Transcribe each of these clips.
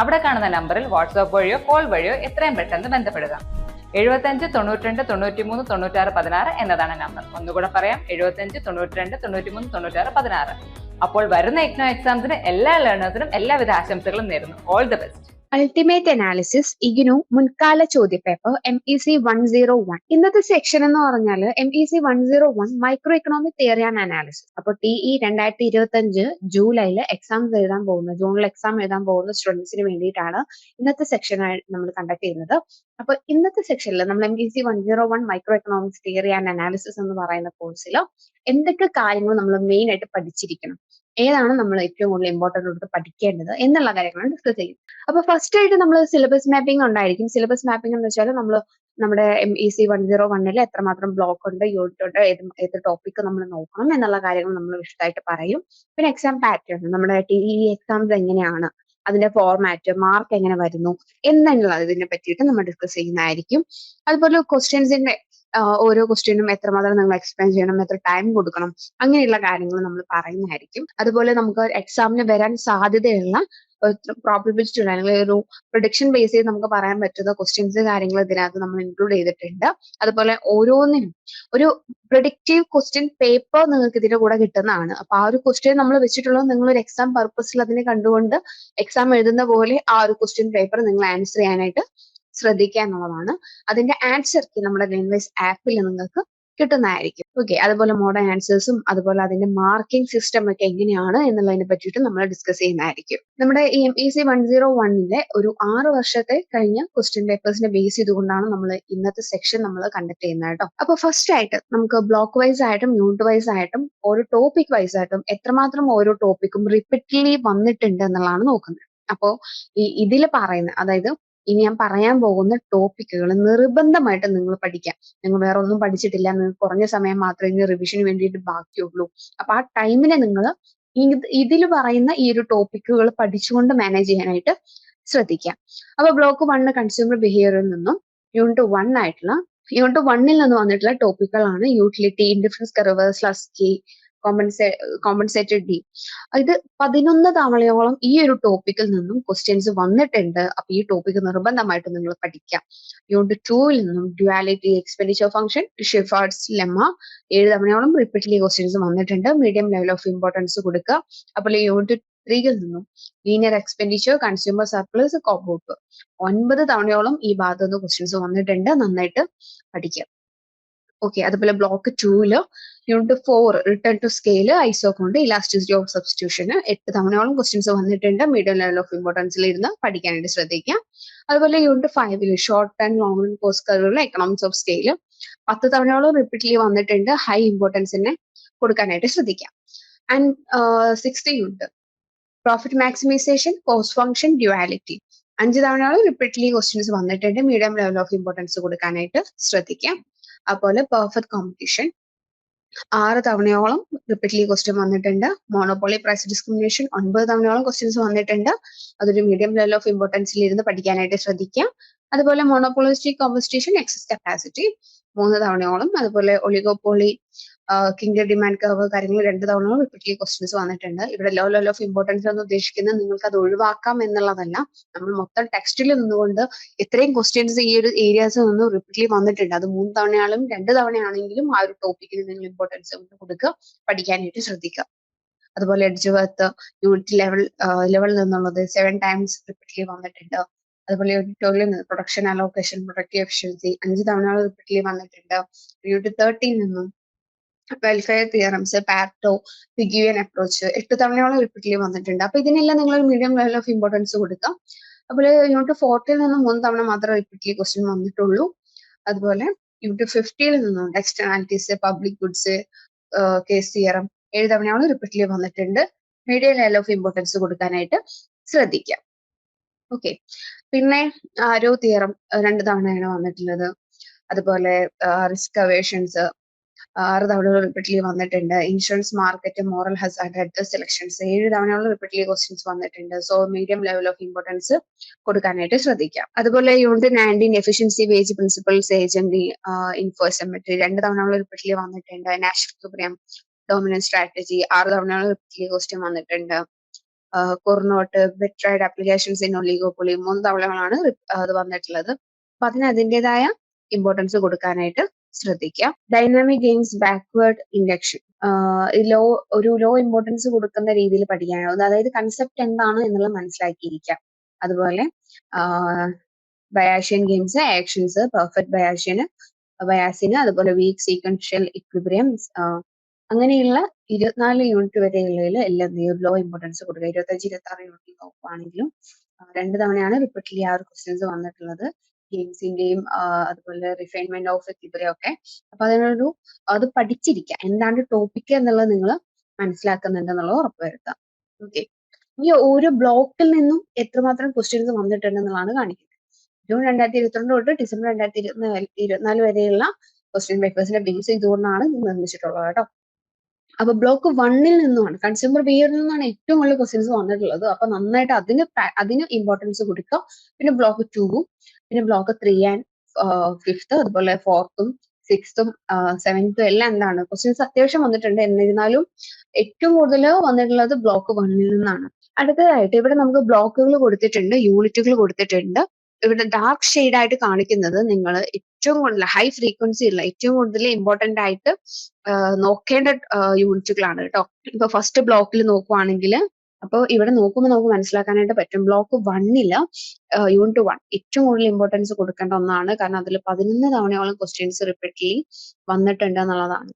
അവിടെ കാണുന്ന നമ്പറിൽ വാട്സാപ്പ് വഴിയോ കോൾ വഴിയോ എത്രയും പെട്ടെന്ന് ബന്ധപ്പെടുക. എഴുപത്തഞ്ച് തൊണ്ണൂറ്റിരണ്ട് തൊണ്ണൂറ്റിമൂന്ന് തൊണ്ണൂറ്റാറ് പതിനാറ് എന്നതാണ് നമ്പർ. ഒന്നുകൂടെ പറയാം എഴുപത്തഞ്ച് തൊണ്ണൂറ്റിരണ്ട് തൊണ്ണൂറ്റിമൂന്ന് തൊണ്ണൂറ്റാറ് പതിനാറ്. അപ്പോൾ വരുന്ന ഇഗ്നോ എക്സാംസിന് എല്ലാ ലേണേഴ്സിനും എല്ലാവിധ ആശംസകളും നേരുന്നു. All the best ultimate analysis IGNOU മുൻകാല ചോദ്യപേപ്പർ M E C one zero one ഇന്നത്തെ സെക്ഷൻ എന്ന് പറഞ്ഞാൽ M E C one zero one micro economic theory and analysis അപ്പൊ ടി ഇ രണ്ടായിരത്തി ഇരുപത്തി അഞ്ച് ജൂലൈയിൽ എക്സാംസ് എഴുതാൻ പോകുന്ന ജൂണിൽ എക്സാം എഴുതാൻ പോകുന്ന സ്റ്റുഡൻസിന് വേണ്ടിയിട്ടാണ് ഇന്നത്തെ സെക്ഷൻ നമ്മൾ കണ്ടക്ട് ചെയ്യുന്നത്. അപ്പൊ ഇന്നത്തെ സെക്ഷനിൽ നമ്മൾ M E C one zero one micro economics theory and analysis എന്ന് പറയുന്ന കോഴ്സിൽ എന്തൊക്കെ കാര്യങ്ങൾ നമ്മൾ മെയിൻ ആയിട്ട് പഠിച്ചിരിക്കണം. ഏതാണ് നമ്മൾ ഏറ്റവും കൂടുതൽ ഇമ്പോർട്ടന്റ് കൊടുത്ത് പഠിക്കേണ്ടത് എന്നുള്ള കാര്യങ്ങളാണ് ഡിസ്കസ് ചെയ്യും അപ്പൊ ഫസ്റ്റ് ആയിട്ട് നമ്മൾ സിലബസ് മാപ്പിംഗ് ഉണ്ടായിരിക്കും. സിലബസ് മാപ്പിംഗ് എന്ന് വെച്ചാൽ നമ്മൾ നമ്മുടെ M E C one zero വണ്ണിൽ എത്രമാത്രം ബ്ലോക്ക് ഉണ്ട് യൂണിറ്റ് ഉണ്ട് ഏത് ഏത് ടോപ്പിക് നമ്മൾ നോക്കണം എന്നുള്ള കാര്യങ്ങൾ നമ്മൾ വിശദമായിട്ട് പറയും. പിന്നെ എക്സാം പാറ്റേൺ നമ്മുടെ ടി ഇ എക്സാംസ് എങ്ങനെയാണ് അതിന്റെ ഫോർമാറ്റ് മാർക്ക് എങ്ങനെ വരുന്നു എന്നുള്ള ഇതിനെ പറ്റിയിട്ട് നമ്മൾ ഡിസ്കസ് ചെയ്യുന്നതായിരിക്കും. അതുപോലെ ക്വസ്റ്റ്യൻസിന്റെ ഓരോ ക്വസ്റ്റ്യനും എത്രമാത്രം നിങ്ങൾ എക്സ്പ്ലെയിൻ ചെയ്യണം എത്ര ടൈം കൊടുക്കണം അങ്ങനെയുള്ള കാര്യങ്ങൾ നമ്മൾ പറയുന്നതായിരിക്കും. അതുപോലെ നമുക്ക് എക്സാമിന് വരാൻ സാധ്യതയുള്ള പ്രോബിലിറ്റി അല്ലെങ്കിൽ ഒരു പ്രൊഡിക്ഷൻ ബേസ് ചെയ്ത് നമുക്ക് പറയാൻ പറ്റുന്ന ക്വസ്റ്റ്യൻസ് കാര്യങ്ങൾ ഇതിനകത്ത് നമ്മൾ ഇൻക്ലൂഡ് ചെയ്തിട്ടുണ്ട്. അതുപോലെ ഓരോന്നിനും ഒരു പ്രൊഡിക്റ്റീവ് ക്വസ്റ്റ്യൻ പേപ്പർ നിങ്ങൾക്ക് ഇതിന്റെ കൂടെ കിട്ടുന്നതാണ്. അപ്പൊ ആ ഒരു ക്വസ്റ്റ്യൻ നമ്മൾ വെച്ചിട്ടുള്ളത് നിങ്ങൾ ഒരു എക്സാം പർപ്പസിൽ അതിനെ കണ്ടുകൊണ്ട് എക്സാം എഴുതുന്ന പോലെ ആ ഒരു ക്വസ്റ്റ്യൻ പേപ്പർ നിങ്ങൾ ആൻസർ ചെയ്യാനായിട്ട് ശ്രദ്ധിക്കുക എന്നുള്ളതാണ്. അതിന്റെ ആൻസർ കീ നമ്മുടെ ലെൻവൈസ് ആപ്പിൽ നിങ്ങൾക്ക് കിട്ടുന്നതായിരിക്കും. ഓക്കെ അതുപോലെ മോഡേൺ ആൻസേഴ്സും അതുപോലെ അതിന്റെ മാർക്കിംഗ് സിസ്റ്റം ഒക്കെ എങ്ങനെയാണ് എന്നുള്ളതിനെ പറ്റിയിട്ട് നമ്മൾ ഡിസ്കസ് ചെയ്യുന്നതായിരിക്കും. നമ്മുടെ ഈ M E C one zero വണ്ണിലെ ഒരു ആറ് വർഷത്തെ കഴിഞ്ഞ ക്വസ്റ്റ്യൻ പേപ്പേഴ്സിനെ ബേസ് ചെയ്തുകൊണ്ടാണ് നമ്മൾ ഇന്നത്തെ സെക്ഷൻ നമ്മൾ കണ്ടക്ട് ചെയ്യുന്നത് കേട്ടോ. അപ്പൊ ഫസ്റ്റ് ആയിട്ട് നമുക്ക് ബ്ലോക്ക് വൈസ് ആയിട്ടും യൂണിറ്റ് വൈസ് ആയിട്ടും ഓരോ ടോപ്പിക് വൈസ് ആയിട്ടും എത്രമാത്രം ഓരോ ടോപ്പിക്കും റിപ്പീറ്റ്ലി വന്നിട്ടുണ്ട് എന്നുള്ളതാണ് നോക്കുന്നത്. അപ്പോ ഈ ഇതിൽ പറയുന്ന അതായത് ഇനി ഞാൻ പറയാൻ പോകുന്ന ടോപ്പിക്കുകൾ നിർബന്ധമായിട്ട് നിങ്ങൾ പഠിക്കാം. നിങ്ങൾ വേറെ ഒന്നും പഠിച്ചിട്ടില്ല നിങ്ങൾക്ക് കുറഞ്ഞ സമയം മാത്രമേ ഇനി റിവിഷന് വേണ്ടിയിട്ട് ബാക്കിയുള്ളൂ. അപ്പൊ ആ ടൈമിനെ നിങ്ങൾ ഇതിൽ പറയുന്ന ഈ ഒരു ടോപ്പിക്കുകൾ പഠിച്ചുകൊണ്ട് മാനേജ് ചെയ്യാനായിട്ട് ശ്രദ്ധിക്കാം അപ്പൊ ബ്ലോക്ക് വണ്ണ് കൺസ്യൂമർ ബിഹേവിയറിൽ നിന്നും യൂണിറ്റ് വൺ ആയിട്ടുള്ള യൂണിറ്റ് വണ്ണിൽ നിന്ന് വന്നിട്ടുള്ള ടോപ്പിക്കുകളാണ് യൂട്ടിലിറ്റി ഇൻഡിഫറൻസ് കർവ് സ്ലസ്കി കോമ്പൻസേ കോമ്പൻസേറ്റഡ് ഡി ഇത് പതിനൊന്ന് തവണയോളം ഈ ഒരു ടോപ്പിക്കിൽ നിന്നും ക്വസ്റ്റ്യൻസ് വന്നിട്ടുണ്ട്. അപ്പൊ ഈ ടോപ്പിക് നിർബന്ധമായിട്ട് നിങ്ങൾ പഠിക്കാം. യൂണിറ്റ് ടൂവിൽ നിന്നും duality expenditure function Shephard's lemma ഏഴ് തവണയോളം റിപ്പീറ്റ്ലി ക്വസ്റ്റ്യൻസ് വന്നിട്ടുണ്ട്. മീഡിയം ലെവൽ ഓഫ് ഇമ്പോർട്ടൻസ് കൊടുക്കുക. അപ്പോൾ യൂണിറ്റ് ത്രീയിൽ നിന്നും ലീനിയർ എക്സ്പെൻഡിച്ചർ കൺസ്യൂമർ സർപ്ലസ് കോപ്പ് ഒൻപത് തവണയോളം ഈ ഭാഗത്ത് നിന്ന് ക്വസ്റ്റ്യൻസ് വന്നിട്ടുണ്ട്. നന്നായിട്ട് പഠിക്കുക ഓക്കെ അതുപോലെ ബ്ലോക്ക് ടൂവിൽ unit four return to scale isoquant elasticity of സബ്സ്റ്റിറ്റ്യൂഷന് എട്ട് തവണയോളം ക്വസ്റ്റ്യൻസ് വന്നിട്ടുണ്ട്. മീഡിയം ലെവൽ ഓഫ് ഇമ്പോർട്ടൻസിൽ ഇരുന്ന് പഠിക്കാനായിട്ട് ശ്രദ്ധിക്കാം. അതുപോലെ യൂണിറ്റ് ഫൈവിൽ short and long run cost കറിയുള്ള economics of scale പത്ത് തവണയോളം റിപ്പീറ്റ്ലി വന്നിട്ടുണ്ട്. ഹൈ ഇമ്പോർട്ടൻസിനെ കൊടുക്കാനായിട്ട് ശ്രദ്ധിക്കാം. And sixth unit profit maximisation cost function duality അഞ്ച് തവണയോളം റിപ്പീറ്റ്ലി ക്വസ്റ്റ്യൻസ് വന്നിട്ടുണ്ട്. മീഡിയം ലെവൽ ഓഫ് ഇമ്പോർട്ടൻസ് കൊടുക്കാനായിട്ട് ശ്രദ്ധിക്കാം. അതുപോലെ പെർഫെക്റ്റ് കോമ്പറ്റീഷൻ ആറ് തവണയോളം റിപ്പീറ്റ്ലി ക്വസ്റ്റ്യൻ വന്നിട്ടുണ്ട്. മോണോപോളി പ്രൈസ് ഡിസ്ക്രിമിനേഷൻ ഒൻപത് തവണയോളം ക്വസ്റ്റ്യൻസ് വന്നിട്ടുണ്ട്. അതൊരു മീഡിയം ലെവൽ ഓഫ് ഇമ്പോർട്ടൻസിൽ ഇരുന്ന് പഠിക്കാനായിട്ട് ശ്രദ്ധിക്കാം. അതുപോലെ മോണോപോളിസ്റ്റിക് കോമ്പസ്റ്റേഷൻ എക്സസ് കപ്പാസിറ്റി മൂന്ന് തവണയോളം. അതുപോലെ ഒളിഗോപോളി കിങ് ഡിമാൻഡ് കർവ് കാര്യങ്ങൾ രണ്ട് തവണ റിപ്പീറ്റ്ലി ക്വസ്റ്റ്യൻസ് വന്നിട്ടുണ്ട്. ഇവിടെ ലോ ലെവൽ ഓഫ് ഇമ്പോർട്ടൻസ് എന്ന് ഉദ്ദേശിക്കുന്നത്. നിങ്ങൾക്ക് അത് ഒഴിവാക്കാം എന്നുള്ളതല്ല. നമ്മൾ മൊത്തം ടെക്സ്റ്റിൽ നിന്നുകൊണ്ട് ഇത്രയും ക്വസ്റ്റ്യൻസ് ഈ ഒരു ഏരിയാസിൽ നിന്ന് റിപ്പീറ്റ്ലി വന്നിട്ടുണ്ട്. അത് മൂന്ന് തവണയാളും രണ്ട് തവണയാണെങ്കിലും ആ ഒരു ടോപ്പിക്കിന് നിങ്ങൾ ഇമ്പോർട്ടൻസ് കൊടുക്കുക. പഠിക്കാനായിട്ട് ശ്രദ്ധിക്കുക. അതുപോലെ എഡ്ജ് വർത്ത് യൂണിറ്റ് ലെവൽ ലെവലിൽ നിന്നുള്ളത് സെവൻ ടൈംസ് റിപ്പീറ്റ്ലി വന്നിട്ടുണ്ട്. അതുപോലെ നിന്ന് പ്രൊഡക്ഷൻ അലോക്കേഷൻ പ്രൊഡക്റ്റീവ് എഫിഷ്യൻസി അഞ്ച് തവണ റിപ്പീറ്റ്ലി വന്നിട്ടുണ്ട്. യൂണിറ്റ് തേർട്ടിയിൽ നിന്നും welfare theorems Pareto Pigouvian approach എട്ട് തവണയോളം റിപ്പീറ്റ്ലി വന്നിട്ടുണ്ട്. അപ്പൊ ഇതിനെല്ലാം നിങ്ങൾ ഒരു മീഡിയം ലെവൽ ഓഫ് ഇമ്പോർട്ടൻസ് കൊടുക്കാം. അതുപോലെ യൂണിറ്റ് ഫോർട്ടിയിൽ നിന്ന് മൂന്ന് തവണ മാത്രമേ റിപ്പീറ്റ്ലി ക്വസ്റ്റ്യൻ വന്നിട്ടുള്ളൂ. അതുപോലെ യൂണിറ്റ് ഫിഫ്റ്റിയിൽ നിന്നും externalities public goods Coase theorem ഏഴ് തവണയോളം റിപ്പീറ്റ്ലി വന്നിട്ടുണ്ട്. മീഡിയം ലെവൽ ഓഫ് ഇമ്പോർട്ടൻസ് കൊടുക്കാനായിട്ട് ശ്രദ്ധിക്കാം. ഓക്കെ പിന്നെ ആരോ തിയറം രണ്ട് തവണയാണ് വന്നിട്ടുള്ളത്. അതുപോലെ റിസ്ക് അവേഷൻസ് ആറ് തവണ റിപ്പീറ്റ്ലി വന്നിട്ടുണ്ട്. Insurance market moral hazard head selections ഏഴ് തവണയുള്ള റിപ്പീറ്റ്ലി ക്വസ്റ്റ്യൻസ് വന്നിട്ടുണ്ട്. So medium level of importance കൊടുക്കാനായിട്ട് ശ്രദ്ധിക്കാം. അതുപോലെ unit nineteen efficiency wage principals agent ഇൻഫോസെമെട്രി രണ്ട് തവണയുള്ള റിപ്പീറ്റ്ലി വന്നിട്ടുണ്ട്. നാഷണൽ സുപ്രീം ഡോമിനൻസ് സ്ട്രാറ്റജി ആറ് തവണയുള്ള റിപ്പീറ്റ്ലി ക്വസ്റ്റ്യൻ വന്നിട്ടുണ്ട്. Cournot Bertrand applications in oligopoly മൂന്ന് തവണകളാണ് അത് വന്നിട്ടുള്ളത്. അപ്പൊ അതിന് അതിന്റെതായ ഇമ്പോർട്ടൻസ് കൊടുക്കാനായിട്ട് ശ്രദ്ധിക്കുക dynamic games backward induction low ഒരു ലോ ഇമ്പോർട്ടൻസ് കൊടുക്കുന്ന രീതിയിൽ പഠിക്കാനാവും അതായത് കൺസെപ്റ്റ് എന്താണ് എന്നുള്ളത് മനസ്സിലാക്കിയിരിക്കുക അതുപോലെ Bayesian games actions perfect Bayesian ബയാസിന് അതുപോലെ വീക്ക് സീക്വൻഷ്യൽ ഇക്വിബ്രിയം അങ്ങനെയുള്ള ഇരുപത്തിനാല് യൂണിറ്റ് വരെയുള്ളതിൽ എല്ലാം ലോ ഇമ്പോർട്ടൻസ് കൊടുക്കുക. ഇരുപത്തഞ്ച് ഇരുപത്തി ആറ് യൂണിറ്റ് നോക്കുവാണെങ്കിലും രണ്ട് തവണയാണ് റിപ്പീറ്റ്ലി ആ ഒരു ക്വസ്റ്റ്യൻസ് വന്നിട്ടുള്ളത്. ഗെയിംസിന്റെയും അതുപോലെ റിഫൈൻമെന്റ് ഓഫ് ഒക്കെ. അപ്പൊ അതിനൊരു അത് പഠിച്ചിരിക്കുക. എന്താണ് ടോപ്പിക് എന്നുള്ളത് നിങ്ങൾ മനസ്സിലാക്കുന്നുണ്ട് എന്നുള്ളത് ഉറപ്പുവരുത്താം ഓക്കെ ഈ ഓരോ ബ്ലോക്കിൽ നിന്നും എത്രമാത്രം ക്വസ്റ്റ്യൻസ് വന്നിട്ടുണ്ടെന്നുള്ളതാണ് കാണിക്കുന്നത്. ജൂൺ രണ്ടായിരത്തി ഇരുപത്തിരണ്ട് തൊട്ട് ഡിസംബർ രണ്ടായിരത്തി ഇരുപത്തിനാല് വരെയുള്ള ക്വസ്റ്റ്യൻ പേപ്പേഴ്സിന്റെ ബേസ് ഇതുകൊണ്ടാണ് ഇത് നിർമ്മിച്ചിട്ടുള്ളത് കേട്ടോ. അപ്പൊ ബ്ലോക്ക് വണ്ണിൽ നിന്നുമാണ്. കൺസ്യൂമർ ബിഹേവിയറിൽ നിന്നാണ് ഏറ്റവും കൂടുതൽ ക്വസ്റ്റ്യൻസ് വന്നിട്ടുള്ളത്. അപ്പൊ നന്നായിട്ട് അതിന് അതിന് ഇമ്പോർട്ടൻസ് കൊടുക്കുക പിന്നെ ബ്ലോക്ക് ടൂവും പിന്നെ ബ്ലോക്ക് ത്രീ ആൻഡ് ഫിഫ്ത്ത് അതുപോലെ ഫോർത്തും സിക്സ്തും സെവൻത്തും എല്ലാം എന്താണ്? ക്വസ്റ്റ്യൻസ് അത്യാവശ്യം വന്നിട്ടുണ്ട്. എന്നിരുന്നാലും ഏറ്റവും കൂടുതൽ വന്നിട്ടുള്ളത് ബ്ലോക്ക് വണ്ണിൽ നിന്നാണ്. അടുത്തതായിട്ട് ഇവിടെ നമുക്ക് ബ്ലോക്കുകൾ കൊടുത്തിട്ടുണ്ട് യൂണിറ്റുകൾ കൊടുത്തിട്ടുണ്ട്. ഇവിടെ ഡാർക്ക് ഷെയ്ഡ് ആയിട്ട് കാണിക്കുന്നത് നിങ്ങൾ ഏറ്റവും കൂടുതൽ ഹൈ ഫ്രീക്വൻസി ഉള്ള ഏറ്റവും കൂടുതൽ ഇമ്പോർട്ടന്റ് ആയിട്ട് നോക്കേണ്ട യൂണിറ്റുകളാണ് കേട്ടോ. ഇപ്പൊ ഫസ്റ്റ് ബ്ലോക്കിൽ നോക്കുവാണെങ്കിൽ അപ്പോൾ ഇവിടെ നോക്കുമ്പോൾ നമുക്ക് മനസ്സിലാക്കാനായിട്ട് പറ്റും. ബ്ലോക്ക് വണ്ണിൽ യൂണിറ്റ് വൺ ഏറ്റവും കൂടുതൽ ഇമ്പോർട്ടൻസ് കൊടുക്കേണ്ട ഒന്നാണ്. കാരണം അതിൽ പതിനൊന്ന് തവണയോളം ക്വസ്റ്റ്യൻസ് റിപ്പീറ്റ്ലി വന്നിട്ടുണ്ട് എന്നുള്ളതാണ്.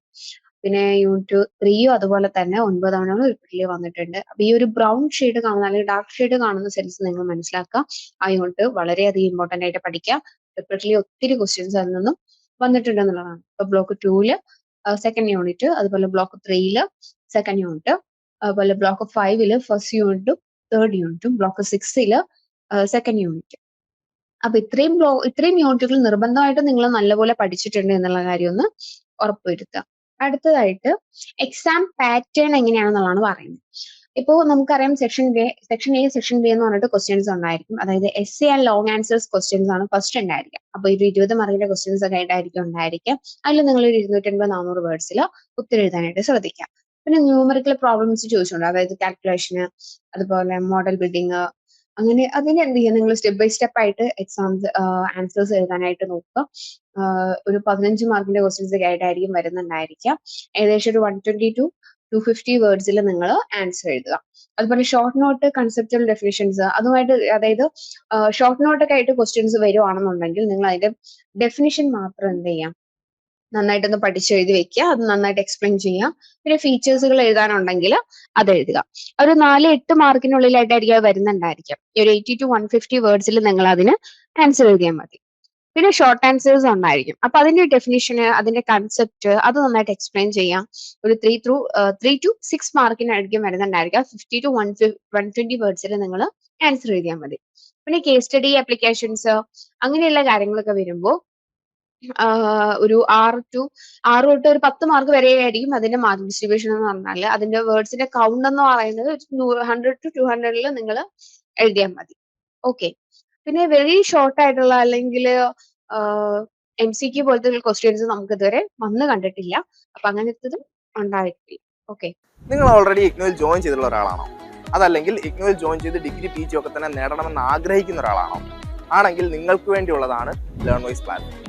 പിന്നെ യൂണിറ്റ് ത്രീയും അതുപോലെ തന്നെ ഒൻപത് തവണ റിപ്പീറ്റിൽ വന്നിട്ടുണ്ട്. അപ്പൊ ഈ ഒരു ബ്രൗൺ ഷെയ്ഡ് കാണുന്ന അല്ലെങ്കിൽ ഡാർക്ക് ഷെയ്ഡ് കാണുന്ന സെൽസ് നിങ്ങൾ മനസ്സിലാക്കുക. ആ യൂണിറ്റ് വളരെയധികം ഇമ്പോർട്ടന്റ് ആയിട്ട് പഠിക്കാം റിപ്പീറ്റിൽ ഒത്തിരി ക്വസ്റ്റ്യൻസ് അതിൽ നിന്നും വന്നിട്ടുണ്ട് എന്നുള്ളതാണ്. ഇപ്പൊ ബ്ലോക്ക് ടൂൽ സെക്കൻഡ് യൂണിറ്റ് അതുപോലെ ബ്ലോക്ക് ത്രീയിൽ സെക്കൻഡ് യൂണിറ്റ് അതുപോലെ ബ്ലോക്ക് ഫൈവിൽ ഫസ്റ്റ് യൂണിറ്റും തേർഡ് യൂണിറ്റും ബ്ലോക്ക് സിക്സിൽ സെക്കൻഡ് യൂണിറ്റ് അപ്പൊ ഇത്രയും ബ്ലോ ഇത്രയും യൂണിറ്റുകൾ നിർബന്ധമായിട്ടും നിങ്ങൾ നല്ലപോലെ പഠിച്ചിട്ടുണ്ട് എന്നുള്ള കാര്യം ഒന്ന് ഉറപ്പുവരുത്തുക. അടുത്തതായിട്ട് എക്സാം പാറ്റേൺ എങ്ങനെയാണെന്നുള്ളതാണ് പറയുന്നത്. ഇപ്പോൾ നമുക്കറിയാം section B section A section B എന്ന് പറഞ്ഞിട്ട് ക്വസ്റ്റ്യൻസ് ഉണ്ടായിരിക്കും. അതായത് S C and long answers questions ആണ് ഫസ്റ്റ് ഉണ്ടായിരിക്കുക. അപ്പൊ ഒരു ഇരുപത് മാർക്കിന്റെ ക്വസ്റ്റ്യൻസ് ഒക്കെ ആയിട്ടായിരിക്കും ഉണ്ടായിരിക്കുക. അതിൽ നിങ്ങൾ ഒരു ഇരുന്നൂറ്റൻപത് നാനൂറ് വേർഡ്സിൽ ഉത്തരം എഴുതാനായിട്ട് ശ്രദ്ധിക്കാം പിന്നെ ന്യൂമറിക്കൽ പ്രോബ്ലംസ് ചോദിച്ചിട്ടുണ്ട് അതായത് കാൽക്കുലേഷന് അതുപോലെ മോഡൽ ബിൽഡിങ് അങ്ങനെ അതിന് എന്ത് ചെയ്യുക? നിങ്ങൾ സ്റ്റെപ്പ് ബൈ സ്റ്റെപ്പ് ആയിട്ട് എക്സാംസ് ആൻസേഴ്സ് എഴുതാനായിട്ട് നോക്കുക. ഒരു പതിനഞ്ച് മാർക്കിന്റെ ക്വസ്റ്റ്യൻസ് ആയിട്ടായിരിക്കും വരുന്നുണ്ടായിരിക്കുക. ഏകദേശം ഒരു one twenty two two fifty വേർഡ്സിൽ നിങ്ങൾ ആൻസർ എഴുതുക. അതുപോലെ ഷോർട്ട് നോട്ട് കൺസെപ്റ്റൽ ഡെഫിനിഷൻസ് അതുമായിട്ട് അതായത് ഷോർട്ട് നോട്ടൊക്കെ ആയിട്ട് ക്വസ്റ്റ്യൻസ് വരുവാണെന്നുണ്ടെങ്കിൽ നിങ്ങൾ അതിന്റെ ഡെഫിനിഷൻ മാത്രം എന്ത് ചെയ്യാം നന്നായിട്ടൊന്ന് പഠിച്ചെഴുതി വെക്കുക. അത് നന്നായിട്ട് എക്സ്പ്ലെയിൻ ചെയ്യുക. പിന്നെ ഫീച്ചേഴ്സുകൾ എഴുതാനുണ്ടെങ്കിൽ അത് എഴുതുക. ഒരു നാല് എട്ട് മാർക്കിനുള്ളിലായിട്ടായിരിക്കും അത് വരുന്നുണ്ടായിരിക്കും ഒരു എയ്റ്റി ടു വൺ ഫിഫ്റ്റി വേർഡ്സിൽ നിങ്ങൾ അതിന് ആൻസർ എഴുതിയാൽ മതി. പിന്നെ ഷോർട്ട് ആൻസേഴ്സ് ഉണ്ടായിരിക്കും അപ്പൊ അതിന്റെ ഡെഫിനിഷന് അതിന്റെ കൺസെപ്റ്റ് അത് നന്നായിട്ട് എക്സ്പ്ലെയിൻ ചെയ്യാം. ഒരു three through three to six മാർക്കിനായിരിക്കും വരുന്നുണ്ടായിരിക്കുക. Fifty to one one twenty വേർഡ്സിൽ നിങ്ങൾ ആൻസർ എഴുതിയാൽ മതി. പിന്നെ കേസ് സ്റ്റഡി ആപ്ലിക്കേഷൻസ് അങ്ങനെയുള്ള കാര്യങ്ങളൊക്കെ വരുമ്പോൾ ഒരു ആറ് ടു ആറ് തൊട്ട് ഒരു പത്ത് മാർക്ക് വരെ ആയിരിക്കും അതിന്റെ മാർക്ക് ഡിസ്ട്രിബ്യൂഷൻ എന്ന് പറഞ്ഞാൽ അതിന്റെ വേർഡ്സിന്റെ കൗണ്ട് എന്ന് പറയുന്നത് ഹൺഡ്രഡ് ടു ടു ഹൺഡ്രഡിൽ നിങ്ങൾ എഴുതിയാൽ മതി. ഓക്കെ പിന്നെ വെരി ഷോർട്ട് ആയിട്ടുള്ള അല്ലെങ്കിൽ എം സി ക്യു പോലത്തെ ക്വസ്റ്റ്യൻസ് നമുക്ക് ഇതുവരെ വന്ന് കണ്ടിട്ടില്ല. അപ്പൊ അങ്ങനത്തെ ഉണ്ടായിട്ടില്ല. ഓക്കെ നിങ്ങൾ ഓൾറെഡി ഇഗ്നോയിൽ ജോയിൻ ചെയ്തിട്ടുള്ള ഒരാളാണോ? അതല്ലെങ്കിൽ ഇഗ്നോയിൽ ജോയിൻ ചെയ്ത് ഡിഗ്രി പി ജി ഒക്കെ തന്നെ നേടണമെന്ന് ആഗ്രഹിക്കുന്ന ഒരാളാണോ? ആണെങ്കിൽ നിങ്ങൾക്ക് വേണ്ടിയുള്ളതാണ് ലേൺ വൈസ് പ്ലാറ്റ്ഫോം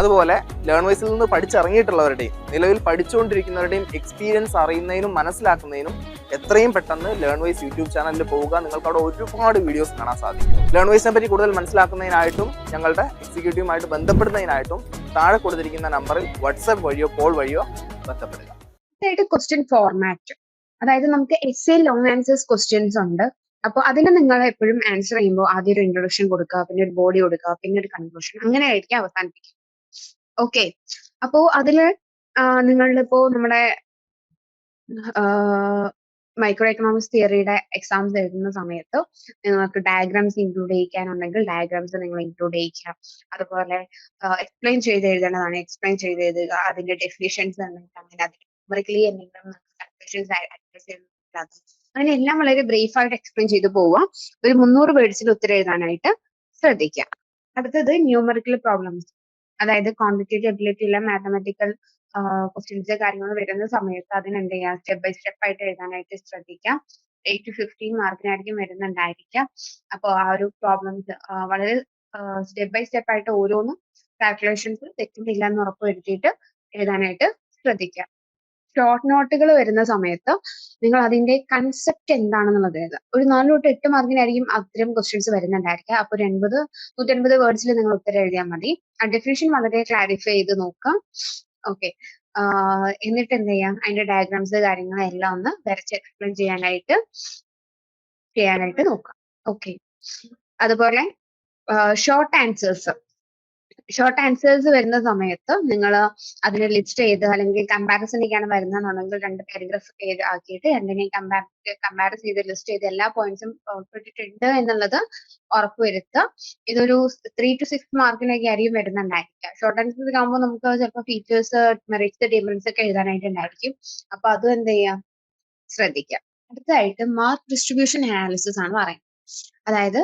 അതുപോലെ ലേൺ വൈസിൽ നിന്ന് പഠിച്ചിറങ്ങിയിട്ടുള്ളവരുടെയും നിലവിൽ പഠിച്ചുകൊണ്ടിരിക്കുന്നവരുടെയും എക്സ്പീരിയൻസ് അറിയുന്നതിനും മനസ്സിലാക്കുന്നതിനും എത്രയും പെട്ടെന്ന് ലേൺ വൈസ് യൂട്യൂബ് ചാനലിൽ പോവുക. നിങ്ങൾക്ക് അവിടെ ഒരുപാട് വീഡിയോസ് കാണാൻ സാധിക്കും. ലേൺ വൈസിനെ പറ്റി കൂടുതൽ മനസ്സിലാക്കുന്നതിനായിട്ടും ഞങ്ങളുടെ എക്സിക്യൂട്ടീവുമായിട്ട് ബന്ധപ്പെടുന്നതിനായിട്ടും താഴെ കൊടുത്തിരിക്കുന്ന നമ്പറിൽ വാട്സാപ്പ് വഴിയോ കോൾ വഴിയോ ബന്ധപ്പെടുക. ക്വസ്റ്റ്യൻ ഫോർമാറ്റ് അതായത് നമുക്ക് S A long answers questions ഉണ്ട്. അപ്പോൾ അതിന് നിങ്ങൾ എപ്പോഴും ആൻസർ ചെയ്യുമ്പോൾ ആദ്യം ഒരു ഇൻട്രൊഡക്ഷൻ കൊടുക്കുക പിന്നെ ഒരു ബോഡി കൊടുക്കുക പിന്നെ ഒരു കൺക്ലൂഷൻ അങ്ങനെ ആയിരിക്കും അവസാനിപ്പിക്കുക. ഓക്കെ അപ്പോ അതിൽ നിങ്ങളുടെ ഇപ്പോ നമ്മുടെ മൈക്രോ എക്കണോമിക്സ് തിയറിയുടെ എക്സാംസ് എഴുതുന്ന സമയത്ത് നിങ്ങൾക്ക് ഡയഗ്രാംസ് ഇൻക്ലൂഡ് ചെയ്യിക്കാനുണ്ടെങ്കിൽ ഡയഗ്രാംസ് നിങ്ങൾ ഇൻക്ലൂഡ് ചെയ്യിക്കുക. അതുപോലെ എക്സ്പ്ലെയിൻ ചെയ്ത് എഴുതേണ്ടതാണ്. എക്സ്പ്ലെയിൻ ചെയ്ത് എഴുതുക. അതിന്റെ ഡെഫിനിഷൻസ് അങ്ങനെ എല്ലാം വളരെ ബ്രീഫ് ആയിട്ട് എക്സ്പ്ലെയിൻ ചെയ്ത് പോവുക ഒരു മുന്നൂറ് വേർഡ്സിൽ ഉത്തരം എഴുതാനായിട്ട് ശ്രദ്ധിക്കുക അടുത്തത് ന്യൂമറിക്കൽ പ്രോബ്ലംസ് അതായത് ക്വാണ്ടിറ്റേറ്റീവ് എബിലിറ്റി ഉള്ള മാത്തമാറ്റിക്കൽ ക്വസ്റ്റ്യൻസ് കാര്യങ്ങൾ വരുന്ന സമയത്ത് അതിന് എന്ത് ചെയ്യുക സ്റ്റെപ്പ് ബൈ സ്റ്റെപ്പ് ആയിട്ട് എഴുതാനായിട്ട് ശ്രദ്ധിക്കാം. എയ്റ്റ് ടു ഫിഫ്റ്റീൻ മാർക്കിനായിരിക്കും വരുന്നുണ്ടായിരിക്കാം. അപ്പോൾ ആ ഒരു പ്രോബ്ലംസ് വളരെ സ്റ്റെപ്പ് ബൈ സ്റ്റെപ്പ് ആയിട്ട് ഓരോന്നും കാൽക്കുലേഷൻസ് തെറ്റുന്നില്ല എന്ന് ഉറപ്പ് വരുത്തിയിട്ട് എഴുതാനായിട്ട് ശ്രദ്ധിക്കുക ഷോർട്ട് നോട്ടുകൾ വരുന്ന സമയത്ത് നിങ്ങൾ അതിന്റെ കൺസെപ്റ്റ് എന്താണെന്നുള്ളത് എഴുതുക. ഒരു നാല് തൊട്ട് എട്ട് മാർക്കിനായിരിക്കും അത്തരം ക്വസ്റ്റ്യൻസ് വരുന്നുണ്ടായിരിക്കുക. അപ്പൊ ഒരു എൺപത് നൂറ്റൻപത് വേർഡ്സിൽ നിങ്ങൾ ഉത്തരം എഴുതിയാൽ മതി. ആ ഡെഫിനിഷൻ വളരെ ക്ലാരിഫൈ ചെയ്ത് നോക്കാം ഓക്കെ എന്നിട്ട് എന്ത് ചെയ്യാം? അതിന്റെ ഡയഗ്രാംസ് കാര്യങ്ങളെല്ലാം ഒന്ന് വരച്ച് എക്സ്പ്ലെയിൻ ചെയ്യാനായിട്ട് ചെയ്യാനായിട്ട് നോക്കാം ഓക്കെ അതുപോലെ ഷോർട്ട് ആൻസേഴ്സ് ഷോർട്ട് ആൻസേഴ്സ് വരുന്ന സമയത്ത് നിങ്ങൾ അതിനെ ലിസ്റ്റ് ചെയ്ത് അല്ലെങ്കിൽ കമ്പാരിസണിലേക്കാണ് വരുന്നതെന്നുണ്ടെങ്കിൽ രണ്ട് പാരഗ്രാഫ് ചെയ്ത് ആക്കിയിട്ട് രണ്ടിനെയും കമ്പാർ കമ്പാരിസ് ചെയ്ത് ലിസ്റ്റ് ചെയ്ത് എല്ലാ പോയിന്റ്സും ഉൾപ്പെട്ടിട്ടുണ്ട് എന്നുള്ളത് ഉറപ്പുവരുത്തുക. ഇതൊരു ത്രീ ടു സിക്സ് മാർക്കിനൊക്കെ ആയിരിക്കും വരുന്നുണ്ടായിരിക്കുക. ഷോർട്ട് ആൻസേഴ്സ് ആകുമ്പോൾ നമുക്ക് ചിലപ്പോൾ ഫീച്ചേഴ്സ് മെറിറ്റ്സ് ഡിഫറൻസ് ഒക്കെ എഴുതാനായിട്ട് ഉണ്ടായിരിക്കും അപ്പൊ അതും എന്ത് ചെയ്യാം ശ്രദ്ധിക്കുക. അടുത്തതായിട്ട് മാർക്ക് ഡിസ്ട്രിബ്യൂഷൻ അനാലിസിസ് ആണ് പറയുന്നത്. അതായത്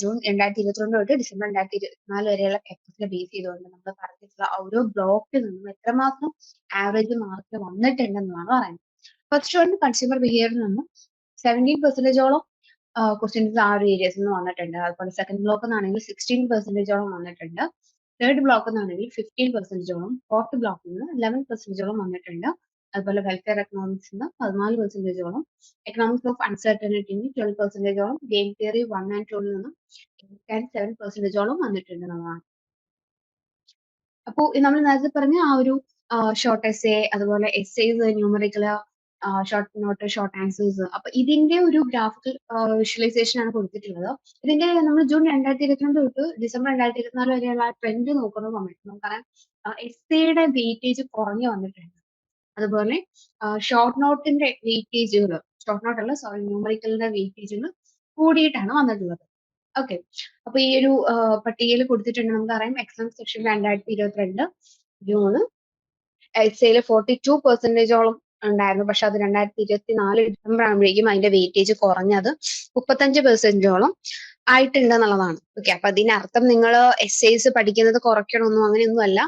ജൂൺ രണ്ടായിരത്തി ഇരുപത്തിരണ്ട് തൊട്ട് ഡിസംബർ രണ്ടായിരത്തി ഇരുപത്തിനാല് വരെയുള്ള പേപ്പേഴ്സിനെ ബേസ് ചെയ്തുകൊണ്ട് നമ്മൾ പറഞ്ഞിട്ടുള്ള ഓരോ ബ്ലോക്കിൽ നിന്നും എത്രമാത്രം ആവറേജ് മാർക്ക് വന്നിട്ടുണ്ടെന്നാണ് പറയുന്നത്. ഫസ്റ്റ് വൺ കൺസ്യൂമർ ബിഹേവിയറിൽ നിന്നും സെവന്റീൻ പെർസെന്റേജോളം ക്വസ്റ്റ്യൻസ് ആ ഒരു ഏരിയസിൽ നിന്ന് വന്നിട്ടുണ്ട്. അതുപോലെ സെക്കൻഡ് ബ്ലോക്ക് എന്നാണെങ്കിൽ സിക്സ്റ്റീൻ പെർസെന്റേജോളം വന്നിട്ടുണ്ട്. തേർഡ് ബ്ലോക്ക് എന്നാണെങ്കിൽ ഫിഫ്റ്റീൻ പെർസെന്റേജോളം ഫോർത്ത് ബ്ലോക്കിൽ നിന്ന് ലെവൻ പെർസെന്റേജോളം വന്നിട്ടുണ്ട്. അതുപോലെ വെൽഫെയർ എക്കണോമിക്സ് നിന്ന് പതിനാല് പെർസെന്റേജോളം എക്കണോമിക്സ് ഓഫ് അൺസർട്ടനിറ്റിന് ട്വൽവ് പെർസെന്റേജോളം ഗെയിം തിയറി വൺ ആൻഡ് ടൂവിൽ നിന്നും ആൻഡ് സെവൻ പെർസെന്റേജോളം വന്നിട്ടുണ്ട് എന്നുള്ളതാണ് അപ്പോൾ നമ്മൾ നേരത്തെ പറഞ്ഞ ആ ഒരു ഷോർട്ട് എസ് എ അതുപോലെ S S numerical short note short answers അപ്പൊ ഇതിന്റെ ഒരു ഗ്രാഫിക്കൽ വിഷ്വലൈസേഷൻ ആണ് കൊടുത്തിട്ടുള്ളത്. ഇതിന്റെ നമ്മൾ ജൂൺ രണ്ടായിരത്തി ഇരുപത്തിരണ്ട് തൊട്ട് ഡിസംബർ രണ്ടായിരത്തി ഇരുപത്തിനാല് വരെയുള്ള ട്രെൻഡ് നോക്കുന്ന സമയത്ത് നമുക്കറിയാം എസ് എയുടെ വെയിറ്റേജ് കുറഞ്ഞു വന്നിട്ടുണ്ട്. അതുപോലെ ഷോർട്ട് നോട്ടിന്റെ വെയിറ്റേജുകൾ ഷോർട്ട് നോട്ട് അല്ല സോറി ന്യൂമറിക്കലിന്റെ വെയിറ്റേജുകൾ കൂടിയിട്ടാണ് വന്നിട്ടുള്ളത്. ഓക്കെ അപ്പൊ ഈ ഒരു പട്ടികയിൽ കൊടുത്തിട്ടുണ്ട്. നമുക്കറിയാം എക്സാം സെക്ഷൻ രണ്ടായിരത്തി ഇരുപത്തിരണ്ട് ജൂണ്. എസ് എയിൽ ഫോർട്ടി ടു പെർസെന്റേജോളം ഉണ്ടായിരുന്നു. പക്ഷെ അത് രണ്ടായിരത്തി ഇരുപത്തി നാല് ഡിസംബർ ആകുമ്പോഴേക്കും അതിന്റെ വെയിറ്റേജ് കുറഞ്ഞത് മുപ്പത്തഞ്ച് പെർസെന്റോളം ആയിട്ടുണ്ട് എന്നുള്ളതാണ് ഓക്കെ അപ്പൊ അതിനർത്ഥം നിങ്ങൾ എസ് എസ് പഠിക്കുന്നത് കുറയ്ക്കണമെന്നോ അങ്ങനെയൊന്നും അല്ല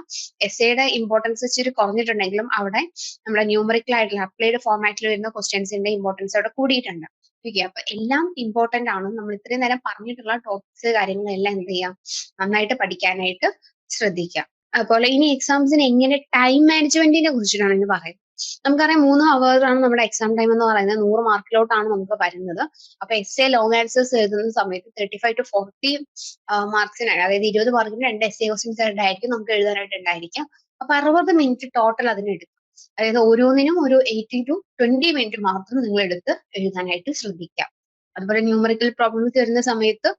എസ് എയുടെ ഇമ്പോർട്ടൻസ് ഇച്ചിരി കുറഞ്ഞിട്ടുണ്ടെങ്കിലും അവിടെ നമ്മുടെ ന്യൂമറിക്കൽ ആയിട്ടുള്ള അപ്ലൈഡ് ഫോർമാറ്റിൽ വരുന്ന ക്വസ്റ്റ്യൻസിന്റെ ഇമ്പോർട്ടൻസ് അവിടെ കൂടിയിട്ടുണ്ട്. ഓക്കെ അപ്പൊ എല്ലാം ഇമ്പോർട്ടന്റ് ആണ്. നമ്മൾ ഇത്രയും നേരം പറഞ്ഞിട്ടുള്ള ടോപ്പിക്സ് കാര്യങ്ങളെല്ലാം എന്ത് ചെയ്യാം? നന്നായിട്ട് പഠിക്കാനായിട്ട് ശ്രദ്ധിക്കാം. അതുപോലെ ഇനി എക്സാംസിന് എങ്ങനെ ടൈം മാനേജ്മെന്റിനെ കുറിച്ചിട്ടാണ് ഇനി പറയുന്നത്? നമുക്കറിയാം മൂന്ന് ആണ് നമ്മുടെ എക്സാം ടൈം എന്ന് പറയുന്നത്. നൂറ് മാർക്കിലോട്ടാണ് നമുക്ക് വരുന്നത്. അപ്പൊ എസ് എ ലോങ് ആൻസേഴ്സ് എഴുതുന്ന സമയത്ത് തേർട്ടി ഫൈവ് ടു ഫോർട്ടി മാർക്സിനാണ് അതായത് ഇരുപത് മാർക്കിന് രണ്ട് എസ് എ ക്വസ്റ്റ്യൻസ് ആയിട്ടായിരിക്കും നമുക്ക് എഴുതാനായിട്ട് ഉണ്ടായിരിക്കാം അപ്പൊ അറുപത് മിനിറ്റ് ടോട്ടൽ അതിനെടുക്കും അതായത് ഓരോന്നിനും ഒരു എയ്റ്റീൻ ടു ട്വന്റി മിനിറ്റ് മാത്രം നിങ്ങൾ എടുത്ത് എഴുതാനായിട്ട് ശ്രദ്ധിക്കാം അതുപോലെ ന്യൂമറിക്കൽ പ്രോബ്ലംസ് വരുന്ന സമയത്ത്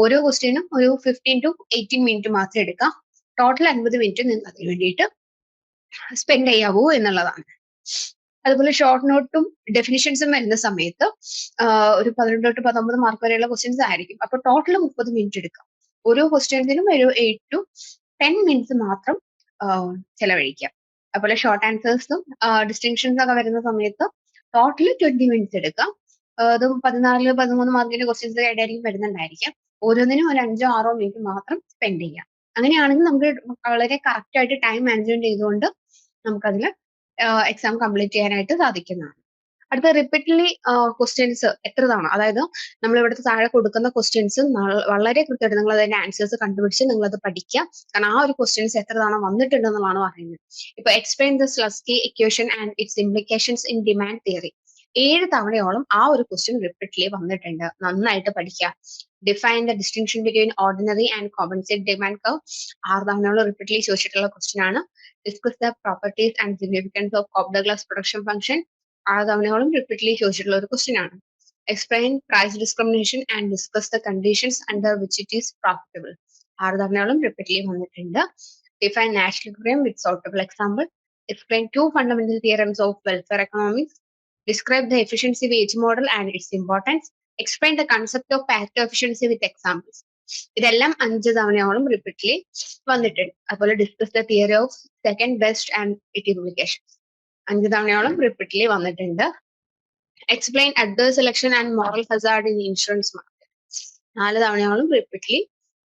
ഓരോ ക്വസ്റ്റ്യനും ഒരു ഫിഫ്റ്റീൻ ടു എയ്റ്റീൻ മിനിറ്റ് മാത്രം എടുക്കാം ടോട്ടൽ അൻപത് മിനിറ്റ് നിങ്ങൾ അതിന് വേണ്ടിയിട്ട് സ്പെൻഡ് ചെയ്യാവൂ എന്നുള്ളതാണ്. അതുപോലെ ഷോർട്ട് നോട്ടും ഡെഫിനിഷൻസും വരുന്ന സമയത്ത് ഒരു പതിനെട്ട് തൊട്ട് പത്തൊമ്പത് മാർക്ക് വരെയുള്ള ക്വസ്റ്റ്യൻസ് ആയിരിക്കും. അപ്പൊ ടോട്ടൽ മുപ്പത് മിനിറ്റ് എടുക്കാം. ഓരോ ക്വസ്റ്റ്യൻസിനും ഒരു എയ്റ്റ് ടു ടെൻ മിനിറ്റ്സ് മാത്രം ചെലവഴിക്കാം. അതുപോലെ ഷോർട്ട് ആൻസേഴ്സും ഡിസ്റ്റിങ്ഷൻസ് ഒക്കെ വരുന്ന സമയത്ത് ടോട്ടൽ ട്വന്റി മിനിറ്റ്സ് എടുക്കാം. അതും പതിനാല് പതിമൂന്ന് മാർക്കിന്റെ ക്വസ്റ്റ്യൻസ് ആയിട്ടായിരിക്കും വരുന്നുണ്ടായിരിക്കാം. ഓരോന്നിനും ഒരു അഞ്ചോ ആറോ മിനിറ്റ് മാത്രം സ്പെൻഡ് ചെയ്യാം. അങ്ങനെയാണെങ്കിൽ നമുക്ക് വളരെ കറക്റ്റ് ആയിട്ട് ടൈം മാനേജ്മെന്റ് ചെയ്തുകൊണ്ട് നമുക്കതിൽ എക്സാം കംപ്ലീറ്റ് ചെയ്യാനായിട്ട് സാധിക്കുന്നതാണ്. അടുത്ത റിപ്പീറ്റ്ലി ക്വസ്റ്റ്യൻസ് എത്ര തവണ അതായത് നമ്മൾ ഇവിടുത്തെ താഴെ കൊടുക്കുന്ന ക്വസ്റ്റ്യൻസ് വളരെ കൃത്യമായിട്ട് നിങ്ങൾ അതിന്റെ ആൻസേഴ്സ് കണ്ടുപിടിച്ച് നിങ്ങൾ അത് പഠിക്കുക. കാരണം ആ ഒരു ക്വസ്റ്റ്യൻസ് എത്ര തവണ വന്നിട്ടുണ്ടെന്നുള്ളതാണ് പറയുന്നത്. ഇപ്പൊ explain the Slutsky equation and its implications in demand theory ഏഴ് തവണയോളം ആ ഒരു ക്വസ്റ്റ്യൻ റിപ്പീറ്റ്ലി വന്നിട്ടുണ്ട്. നന്നായിട്ട് പഠിക്കുക. Define the distinction between ordinary and compensate demand curve ആറ് തവണയോളം റിപ്പീറ്റ്ലി ചോദിച്ചിട്ടുള്ള ക്വസ്റ്റ്യൻ ആണ്. Discuss the properties and significance of Cobb Douglas production function ആറ് തവണയോളം റിപ്പീറ്റ്ലി ചോദിച്ചിട്ടുള്ള ഒരു ക്വസ്റ്റ്യൻ ആണ്. Explain price discrimination and discuss the conditions under which it is profitable ആറ് തവണയോളം റിപ്പീറ്റ്ലി വന്നിട്ടുണ്ട് define national equilibrium with suitable example explain two fundamental theorems of welfare economics describe the efficiency wage model and its importance explain the concept of pact efficiency with examples ഇതെല്ലാം അഞ്ച് തവണയോളം repeatedly വന്നിട്ടുണ്ട്. അതുപോലെ discuss the theory of second best and it implications അഞ്ച് തവണയോളം repeatedly വന്നിട്ടുണ്ട്. Explain adverse selection and moral hazard in insurance market നാല് തവണയോളം റിപ്പീറ്റ്ലി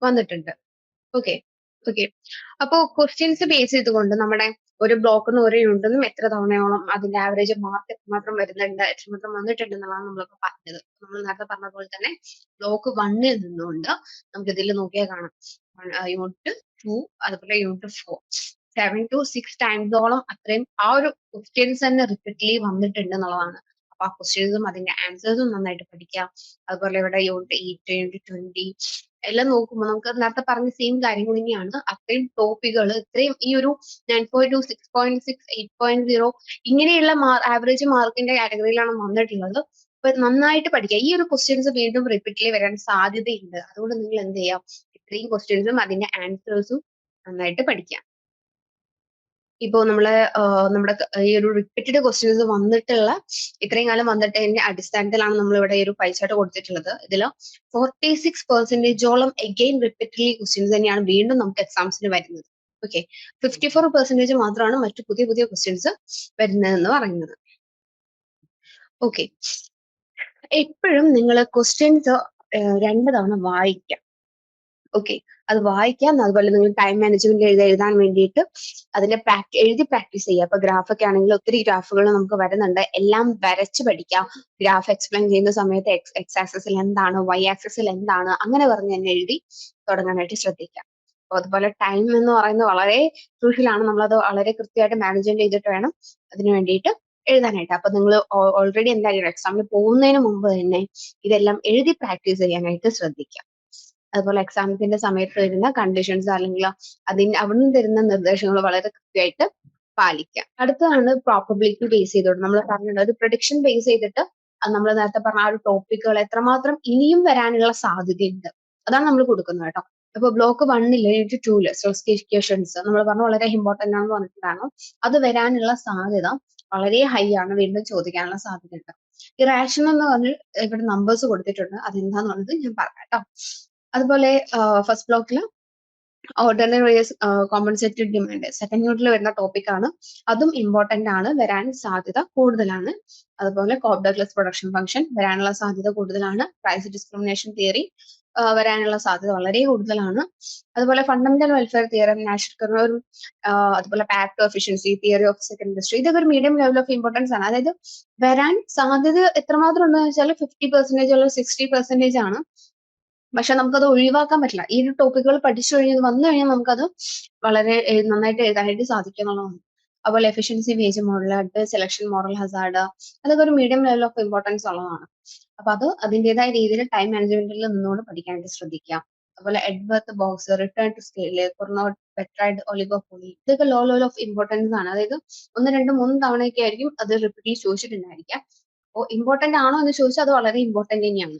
വന്നിട്ടുണ്ട്. ഓക്കെ ഓക്കെ അപ്പോ ക്വസ്റ്റ്യൻസ് ബേസ് ചെയ്തുകൊണ്ട് നമ്മുടെ ഒരു ബ്ലോക്കിന് ഒരു യൂണിറ്റിനും എത്ര തവണയോളം അതിന്റെ ആവറേജ് മാർക്ക് എത്രമാത്രം വരുന്നുണ്ട് എത്രമാത്രം വന്നിട്ടുണ്ട് എന്നുള്ളതാണ് നമ്മളിപ്പോ പറഞ്ഞത്. നമ്മൾ നേരത്തെ പറഞ്ഞ പോലെ തന്നെ ബ്ലോക്ക് വണ്ണിൽ നിന്നുകൊണ്ട് നമുക്ക് ഇതിൽ നോക്കിയാൽ കാണാം. യൂണിറ്റ് ടു അതുപോലെ unit four seven two six ടൈംസോളം അത്രയും ആ ഒരു ക്വസ്റ്റ്യൻസ് തന്നെ റിപ്പീറ്റ്ലി വന്നിട്ടുണ്ട് എന്നുള്ളതാണ്. അപ്പൊ ആ ക്വസ്റ്റ്യൻസും അതിന്റെ ആൻസേഴ്സും നന്നായിട്ട് പഠിക്കാം. അതുപോലെ ഇവിടെ യൂണിറ്റ് യൂണിറ്റ് ട്വന്റി എല്ലാം നോക്കുമ്പോൾ നമുക്ക് നേരത്തെ പറഞ്ഞ സെയിം കാര്യങ്ങൾ തന്നെയാണ്. അത്രയും ടോപ്പിക്കുകൾ ഇത്രയും ഈ ഒരു nine point two six point six eight point zero ഇങ്ങനെയുള്ള ആവറേജ് മാർക്കിന്റെ കാറ്റഗറിയിലാണ് വന്നിട്ടുള്ളത്. അപ്പൊ നന്നായിട്ട് പഠിക്കുക ഈ ഒരു ക്വസ്റ്റ്യൻസ് വീണ്ടും റിപ്പീറ്റ്ലി വരാൻ സാധ്യതയുണ്ട്. അതുകൊണ്ട് നിങ്ങൾ എന്ത് ചെയ്യാം? ഇത്രയും ക്വസ്റ്റ്യൻസും അതിന്റെ ആൻസേഴ്സും നന്നായിട്ട് പഠിക്കാം. ഇപ്പോ നമ്മളെ നമ്മുടെ ഈ ഒരു റിപ്പീറ്റഡ് ക്വസ്റ്റ്യൻസ് വന്നിട്ടുള്ള ഇത്രയും കാലം വന്നിട്ടതിന്റെ അടിസ്ഥാനത്തിലാണ് നമ്മൾ ഇവിടെ ഈ ഒരു പൈസ കൊടുത്തിട്ടുള്ളത്. ഇതിൽ ഫോർട്ടി സിക്സ് പെർസെന്റേജോളം എഗെയിൻ റിപ്പീറ്റഡ്ലി ക്വസ്റ്റ്യൻസ് തന്നെയാണ് വീണ്ടും നമുക്ക് എക്സാംസിന് വരുന്നത്. ഓക്കെ ഫിഫ്റ്റി ഫോർ പെർസെന്റേജ് മാത്രമാണ് മറ്റു പുതിയ പുതിയ ക്വസ്റ്റ്യൻസ് വരുന്നതെന്ന് പറയുന്നത്. ഓക്കെ എപ്പോഴും നിങ്ങൾ ക്വസ്റ്റ്യൻസ് രണ്ട് തവണ വായിക്കാം. ഓക്കെ അത് വായിക്കാം. അതുപോലെ നിങ്ങൾ ടൈം മാനേജ്മെന്റ് എഴുതി എഴുതാൻ വേണ്ടിയിട്ട് അതിന്റെ പ്രാക്ടി എഴുതി പ്രാക്ടീസ് ചെയ്യുക അപ്പൊ ഗ്രാഫൊക്കെ ആണെങ്കിൽ ഒത്തിരി ഗ്രാഫുകൾ നമുക്ക് വരുന്നുണ്ട്. എല്ലാം വരച്ച് പഠിക്കാം. ഗ്രാഫ് എക്സ്പ്ലെയിൻ ചെയ്യുന്ന സമയത്ത് എക്സ് എക്സ് ആക്സസിൽ എന്താണ് വൈ ആക്സസിൽ എന്താണ് അങ്ങനെ പറഞ്ഞ് തന്നെ എഴുതി തുടങ്ങാനായിട്ട് ശ്രദ്ധിക്കാം. അപ്പൊ അതുപോലെ ടൈം എന്ന് പറയുന്നത് വളരെ ക്രൂഷ്യലാണ് നമ്മളത് വളരെ കൃത്യമായിട്ട് മാനേജ്മെന്റ് ചെയ്തിട്ട് വേണം അതിന് വേണ്ടിയിട്ട് എഴുതാനായിട്ട്. അപ്പൊ നിങ്ങൾ ഓൾറെഡി എന്തായാലും എക്സാമിന് പോകുന്നതിന് മുമ്പ് തന്നെ ഇതെല്ലാം എഴുതി പ്രാക്ടീസ് ചെയ്യാനായിട്ട് ശ്രദ്ധിക്കാം. അതുപോലെ എക്സാമിന്റെ സമയത്ത് വരുന്ന കണ്ടീഷൻസ് അല്ലെങ്കിൽ അതിന് അവിടുന്ന് തരുന്ന നിർദ്ദേശങ്ങൾ വളരെ കൃത്യമായിട്ട് പാലിക്കാം. അടുത്തതാണ് പ്രോപ്പബിലിറ്റി ബേസ് ചെയ്തോണ്ട് നമ്മൾ പറഞ്ഞിട്ടുണ്ട്. ഒരു പ്രൊഡിക്ഷൻ ബേസ് ചെയ്തിട്ട് നമ്മൾ നേരത്തെ പറഞ്ഞ ആ ഒരു ടോപ്പിക്കുകൾ എത്രമാത്രം ഇനിയും വരാനുള്ള സാധ്യതയുണ്ട്. അതാണ് നമ്മൾ കൊടുക്കുന്നത് കേട്ടോ. ഇപ്പൊ ബ്ലോക്ക് യൂണിറ്റ് ടൂൽ സ്പെസിഫിക്കേഷൻസ് നമ്മൾ പറഞ്ഞ വളരെ ഇമ്പോർട്ടന്റ് ആണെന്ന് പറഞ്ഞിട്ടാണ് അത് വരാനുള്ള സാധ്യത വളരെ ഹൈ ആണ്. വീണ്ടും ചോദിക്കാനുള്ള സാധ്യത ഉണ്ട് ഈ റാഷൻ എന്ന് പറഞ്ഞ് ഇവിടെ നമ്പേഴ്സ് കൊടുത്തിട്ടുണ്ട്. അതെന്താന്ന് പറഞ്ഞത് ഞാൻ പറയാം കേട്ടോ. അതുപോലെ ഫസ്റ്റ് ബ്ലോക്കിൽ ordinary ways compensated demand second യൂണിറ്റിൽ വരുന്ന ടോപ്പിക് ആണ്. അതും ഇമ്പോർട്ടന്റ് ആണ് വരാൻ സാധ്യത കൂടുതലാണ്. അതുപോലെ കോപ് ഡഗ്ലസ് പ്രൊഡക്ഷൻ ഫംഗ്ഷൻ വരാനുള്ള സാധ്യത കൂടുതലാണ്. പ്രൈസ് ഡിസ്ക്രിമിനേഷൻ തിയറി വരാനുള്ള സാധ്യത വളരെ കൂടുതലാണ്. അതുപോലെ ഫണ്ടമെന്റൽ വെൽഫെയർ തിയറം നാഷണൽ അതുപോലെ pact efficiency theory of second industry ഇതൊക്കെ ഒരു മീഡിയം ലെവൽ ഓഫ് ഇമ്പോർട്ടൻസ് ആണ്. അതായത് വരാൻ സാധ്യത എത്രമാത്രം ഉണ്ടെന്ന് വെച്ചാൽ ഫിഫ്റ്റി പെർസെന്റേജ് അല്ലെങ്കിൽ സിക്സ്റ്റി പെർസെന്റേജ് ആണ്. പക്ഷെ നമുക്കത് ഒഴിവാക്കാൻ പറ്റില്ല. ഈ ഒരു ടോപ്പിക്കുകൾ പഠിച്ചു കഴിഞ്ഞത് വന്നു കഴിഞ്ഞാൽ നമുക്കത് വളരെ നന്നായിട്ട് എഴുതാനായിട്ട് സാധിക്കും എന്നുള്ളതാണ് അതുപോലെ efficiency wage model selection moral hazard അതൊക്കെ ഒരു മീഡിയം ലെവൽ ഓഫ് ഇമ്പോർട്ടൻസ് ഉള്ളതാണ്. അപ്പൊ അത് അതിന്റെതായ രീതിയിൽ ടൈം മാനേജ്മെന്റിൽ നിന്നുകൊണ്ട് പഠിക്കാനായിട്ട് ശ്രദ്ധിക്കാം അതുപോലെ Edgeworth box return to scale Cournot Bertrand oligopoly ഇതൊക്കെ ലോ ലെവൽ ഓഫ് ഇമ്പോർട്ടൻസ് ആണ്. അതായത് ഒന്ന് രണ്ട് മൂന്ന് തവണയൊക്കെ ആയിരിക്കും അത് റിപ്പീറ്റ് ചോദിച്ചിട്ടുണ്ടായിരിക്കാം. അപ്പോൾ ഇമ്പോർട്ടന്റ് ആണോ എന്ന് ചോദിച്ചാൽ അത് വളരെ ഇമ്പോർട്ടന്റ് തന്നെയാണ്.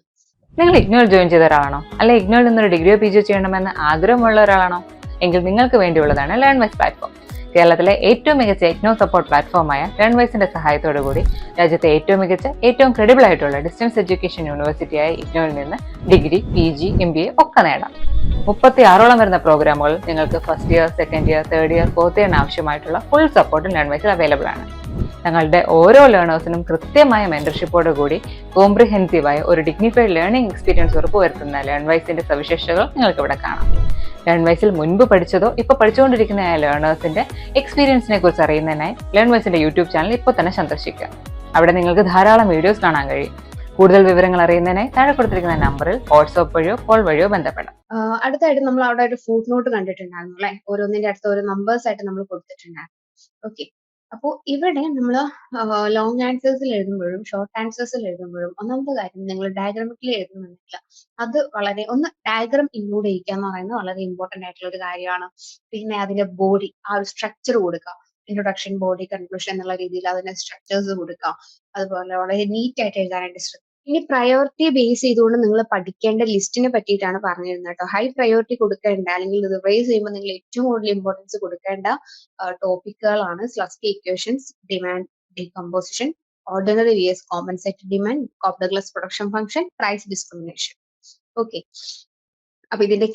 നിങ്ങൾ ഇഗ്നോൾ ജോയിൻ ചെയ്ത ഒരാളാണോ അല്ലെ ഇഗ്നോയിൽ നിന്നൊരു ഡിഗ്രിയോ പി ജിയോ ചെയ്യണമെന്ന് ആഗ്രഹമുള്ള ഒരാളാണോ എങ്കിൽ നിങ്ങൾക്ക് വേണ്ടിയുള്ളതാണ് ലേൺ വൈസ് പ്ലാറ്റ്ഫോം കേരളത്തിലെ ഏറ്റവും മികച്ച എഗ്നോ സപ്പോർട്ട് പ്ലാറ്റ്ഫോമായ ലേൺ വൈസിന്റെ സഹായത്തോടു കൂടി രാജ്യത്തെ ഏറ്റവും മികച്ച ഏറ്റവും ക്രെഡിബിൾ ആയിട്ടുള്ള ഡിസ്റ്റൻസ് എഡ്യൂക്കേഷൻ യൂണിവേഴ്സിറ്റിയായ ഇഗ്നോയിൽ നിന്ന് degree P G M B A ഒക്കെ നേടാം. മുപ്പത്തി ആറോളം വരുന്ന പ്രോഗ്രാമുകൾ നിങ്ങൾക്ക് first year second year third year fourth ഇയറിന് ആവശ്യമായിട്ടുള്ള ഫുൾ സപ്പോർട്ടും ലേൺ വൈസിൽ അവൈലബിൾ ആണ്. ഞങ്ങളുടെ ഓരോ ലേണേഴ്സിനും കൃത്യമായ മെന്റർഷിപ്പോട് കൂടി കോംപ്രിഹെൻസീവായ ഒരു ഡിഗ്നിഫൈഡ് ലേണിംഗ് എക്സ്പീരിയൻസ് ഉറപ്പുവരുത്തുന്ന ലേൺവൈസിന്റെ സവിശേഷതകൾ നിങ്ങൾക്ക് ഇവിടെ കാണാം. ലേൺവൈസിൽ മുൻപ് പഠിച്ചതോ ഇപ്പോൾ പഠിച്ചുകൊണ്ടിരിക്കുന്ന ലേണേഴ്സിന്റെ എക്സ്പീരിയൻസിനെ കുറിച്ച് അറിയുന്നതിനായി ലേൺവൈസിന്റെ യൂട്യൂബ് ചാനൽ ഇപ്പോൾ തന്നെ സന്ദർശിക്കുക. അവിടെ നിങ്ങൾക്ക് ധാരാളം വീഡിയോസ് കാണാൻ കഴിയും. കൂടുതൽ വിവരങ്ങൾ അറിയുന്നതിനായി താഴെ കൊടുത്തിരിക്കുന്ന നമ്പറിൽ വാട്സ്ആപ്പ് വഴിയോ കോൾ വഴിയോ ബന്ധപ്പെടാം. അടുത്തായിട്ട് നമ്മൾ അവിടെ ഒരു ഫുഡ് നോട്ട് കണ്ടിട്ടുണ്ടായിരുന്നു അല്ലെ? ഓരോന്നിന്റെ അടുത്ത് ഓരോ നമ്പേഴ്സ് ആയിട്ട് നമ്മൾ കൊടുത്തിട്ടുണ്ടായിരുന്നു. ഓക്കെ അപ്പോൾ ഇവിടെ നമ്മൾ ലോങ് ആൻസേഴ്സിൽ എഴുതുമ്പോഴും ഷോർട്ട് ആൻസേഴ്സിൽ എഴുതുമ്പോഴും ഒന്നാമത്തെ കാര്യം നിങ്ങൾ ഡയഗ്രാമിക്കലി എഴുതുന്നുണ്ടെങ്കിൽ അത് വളരെ ഒന്ന് ഡയഗ്രാം ഇൻക്ലൂഡ് ചെയ്യിക്കുക എന്ന് പറയുന്നത് വളരെ ഇമ്പോർട്ടന്റ് ആയിട്ടുള്ള ഒരു കാര്യമാണ്. പിന്നെ അതിന്റെ ബോഡി ആ ഒരു സ്ട്രക്ചർ കൊടുക്കുക. ഇൻട്രൊഡക്ഷൻ ബോഡി കൺക്ലൂഷൻ എന്നുള്ള രീതിയിൽ അതിന്റെ സ്ട്രക്ചേഴ്സ് കൊടുക്കുക. അതുപോലെ വളരെ നീറ്റ് ആയിട്ട് എഴുതാനായിട്ട് ശ്രദ്ധിക്കുക ഇനി പ്രയോറിറ്റി ബേസ് ചെയ്തുകൊണ്ട് നിങ്ങൾ പഠിക്കേണ്ട ലിസ്റ്റിനെ പറ്റിയിട്ടാണ് പറഞ്ഞിരുന്നത് കേട്ടോ. ഹൈ പ്രയോറിറ്റി കൊടുക്കേണ്ട അല്ലെങ്കിൽ റിവൈസ് ചെയ്യുമ്പോൾ നിങ്ങൾ ഏറ്റവും കൂടുതൽ ഇമ്പോർട്ടൻസ് കൊടുക്കേണ്ട ടോപ്പിക്കുകളാണ് Slutsky equations demand decomposition ordinary V S compensated demand Cobb Douglas production function price discrimination okay അപ്പൊ ഇതിന്റെ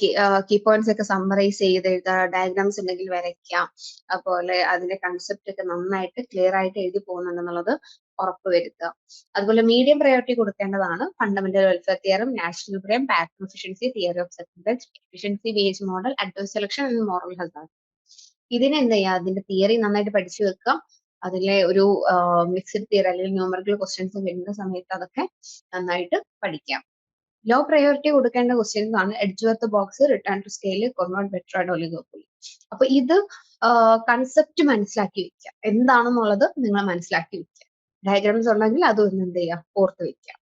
കീ പോയിന്റ്സ് ഒക്കെ സമ്മറൈസ് ചെയ്ത് എഴുതുക ഡയഗ്രാംസ് ഉണ്ടെങ്കിൽ വരയ്ക്കാം. അതുപോലെ അതിന്റെ കൺസെപ്റ്റ് ഒക്കെ നന്നായിട്ട് ക്ലിയർ ആയിട്ട് എഴുതി പോകുന്നുണ്ടെന്നുള്ളത് ഉറപ്പുവരുത്തുക അതുപോലെ മീഡിയം പ്രയോറിറ്റി കൊടുക്കേണ്ടതാണ് fundamental welfare തിയറും national പ്രയം pattern efficiency theory of second and efficiency base model adverse selection and moral health ഇതിന് ഇതിനെന്ത് ചെയ്യുക അതിന്റെ തിയറി നന്നായിട്ട് പഠിച്ചു വെക്കാം അതിലെ ഒരു മിക്സഡ് തിയറി അല്ലെങ്കിൽ ന്യൂമറിക്കൽ ക്വസ്റ്റ്യൻസ് വരുന്ന സമയത്ത് അതൊക്കെ നന്നായിട്ട് പഠിക്കാം. ലോ പ്രയോറിറ്റി കൊടുക്കേണ്ട ക്വസ്റ്റ്യൻസ് ആണ്. Edgeworth box return to scale Cournot better oligopoly അപ്പൊ ഇത് കൺസെപ്റ്റ് മനസ്സിലാക്കി വെക്കുക. എന്താണെന്നുള്ളത് നിങ്ങൾ മനസ്സിലാക്കി വെക്കുക. ഡയഗ്രാംസ് ഉണ്ടെങ്കിൽ അതൊന്ന് എന്ത് ചെയ്യാം? ഓർത്ത് വെക്കാം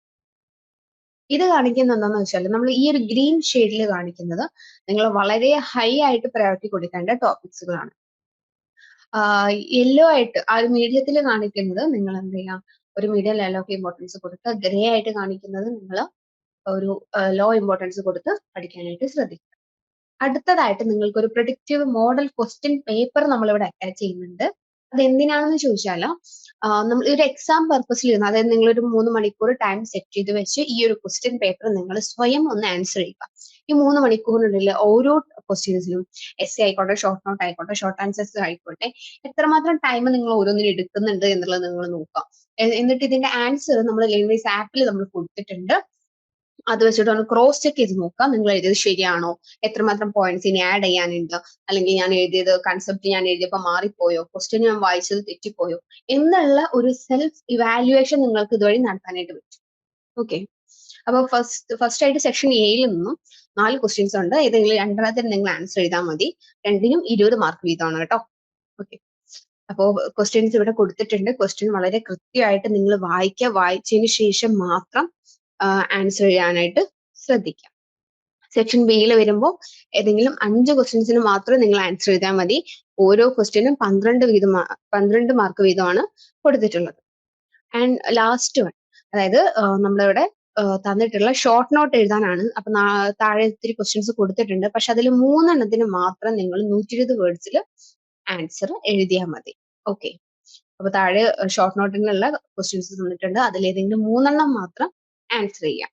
ഇത് കാണിക്കുന്നത് എന്താന്ന് വെച്ചാൽ നമ്മൾ ഈ ഒരു ഗ്രീൻ ഷെയ്ഡിൽ കാണിക്കുന്നത് നിങ്ങൾ വളരെ ഹൈ ആയിട്ട് പ്രയോറിറ്റി കൊടുക്കേണ്ട ടോപ്പിക്സുകളാണ് യെല്ലോ ആയിട്ട് ആ ഒരു മീഡിയത്തിൽ കാണിക്കുന്നത് നിങ്ങൾ എന്ത് ചെയ്യാം? ഒരു മീഡിയം ലെവൽ ഓഫ് ഇമ്പോർട്ടൻസ് കൊടുത്ത് ഗ്രേ ആയിട്ട് കാണിക്കുന്നത് നിങ്ങൾ ഒരു ലോ ഇമ്പോർട്ടൻസ് കൊടുത്ത് പഠിക്കാനായിട്ട് ശ്രദ്ധിക്കുക. അടുത്തതായിട്ട് നിങ്ങൾക്ക് ഒരു പ്രൊഡിക്റ്റീവ് മോഡൽ ക്വസ്റ്റ്യൻ പേപ്പർ നമ്മളിവിടെ അറ്റാച്ച് ചെയ്യുന്നുണ്ട്. അത് എന്തിനാണെന്ന് ചോദിച്ചാൽ നമ്മൾ ഒരു എക്സാം പർപ്പസിൽ ഇരുന്ന് അതായത് നിങ്ങൾ ഒരു മൂന്ന് മണിക്കൂർ ടൈം സെറ്റ് ചെയ്ത് വെച്ച് ഈ ഒരു ക്വസ്റ്റ്യൻ പേപ്പർ നിങ്ങൾ സ്വയം ഒന്ന് ആൻസർ ചെയ്യുക. ഈ മൂന്ന് മണിക്കൂറിനുള്ളിൽ ഓരോ ക്വസ്റ്റ്യൻസിലും എസ് എ ആയിക്കോട്ടെ ഷോർട്ട് നോട്ട് ആയിക്കോട്ടെ ഷോർട്ട് ആൻസേഴ്സ് ആയിക്കോട്ടെ എത്രമാത്രം ടൈം നിങ്ങൾ ഓരോന്നിനും എടുക്കുന്നുണ്ട് എന്നുള്ളത് നിങ്ങൾ നോക്കുക. എന്നിട്ട് ഇതിന്റെ ആൻസർ നമ്മൾ ലേണേഴ്സ് ആപ്പിൽ നമ്മൾ കൊടുത്തിട്ടുണ്ട്. അത് വെച്ചിട്ട് ഒന്ന് ക്രോസ് ചെക്ക് ചെയ്ത് നോക്കാം. നിങ്ങൾ എഴുതിയത് ശരിയാണോ? എത്രമാത്രം പോയിന്റ്സ് ഇനി ആഡ് ചെയ്യാനുണ്ട്? അല്ലെങ്കിൽ ഞാൻ എഴുതിയത് കൺസെപ്റ്റ് ഞാൻ എഴുതിയപ്പോൾ മാറിപ്പോയോ? ക്വസ്റ്റ്യൻ ഞാൻ വായിച്ചത് തെറ്റിപ്പോയോ? എന്നുള്ള ഒരു സെൽഫ് ഇവാലുവേഷൻ നിങ്ങൾക്ക് ഇതുവഴി നടത്താനായിട്ട് പറ്റും. ഓക്കെ അപ്പൊ ഫസ്റ്റ് ഫസ്റ്റ് ആയിട്ട് സെക്ഷൻ എയിൽ നിന്നും നാല് ക്വസ്റ്റ്യൻസ് ഉണ്ട്. ഏതെങ്കിലും രണ്ടെണ്ണത്തിന് നിങ്ങൾ ആൻസർ ചെയ്താൽ മതി. രണ്ടിനും ഇരുപത് മാർക്ക് വീതമാണ് കേട്ടോ. ഓക്കെ അപ്പോൾ ക്വസ്റ്റ്യൻസ് ഇവിടെ കൊടുത്തിട്ടുണ്ട്. ക്വസ്റ്റ്യൻ വളരെ കൃത്യമായിട്ട് നിങ്ങൾ വായിക്കുക. വായിച്ചതിന് ശേഷം മാത്രം ആൻസർ ചെയ്യാനായിട്ട് ശ്രദ്ധിക്കാം. സെക്ഷൻ ബിയിൽ വരുമ്പോൾ ഏതെങ്കിലും അഞ്ച് ക്വസ്റ്റ്യൻസിന് മാത്രം നിങ്ങൾ ആൻസർ ചെയ്താൽ മതി. ഓരോ ക്വസ്റ്റ്യനും പന്ത്രണ്ട് വീതം പന്ത്രണ്ട് മാർക്ക് വീതമാണ് കൊടുത്തിട്ടുള്ളത്. ആൻഡ് ലാസ്റ്റ് വൺ അതായത് നമ്മളിവിടെ തന്നിട്ടുള്ള ഷോർട്ട് നോട്ട് എഴുതാനാണ്. അപ്പൊ താഴെ ഒത്തിരി ക്വസ്റ്റ്യൻസ് കൊടുത്തിട്ടുണ്ട്. പക്ഷെ അതിൽ മൂന്നെണ്ണത്തിന് മാത്രം നിങ്ങൾ നൂറ്റി ഇരുപത് വേർഡ്സിൽ ആൻസർ എഴുതിയാൽ മതി. ഓക്കെ അപ്പൊ താഴെ ഷോർട്ട് നോട്ടിനുള്ള ക്വസ്റ്റ്യൻസ് തന്നിട്ടുണ്ട്. അതിൽ ഏതെങ്കിലും മൂന്നെണ്ണം മാത്രം ആൻസർ ചെയ്യാം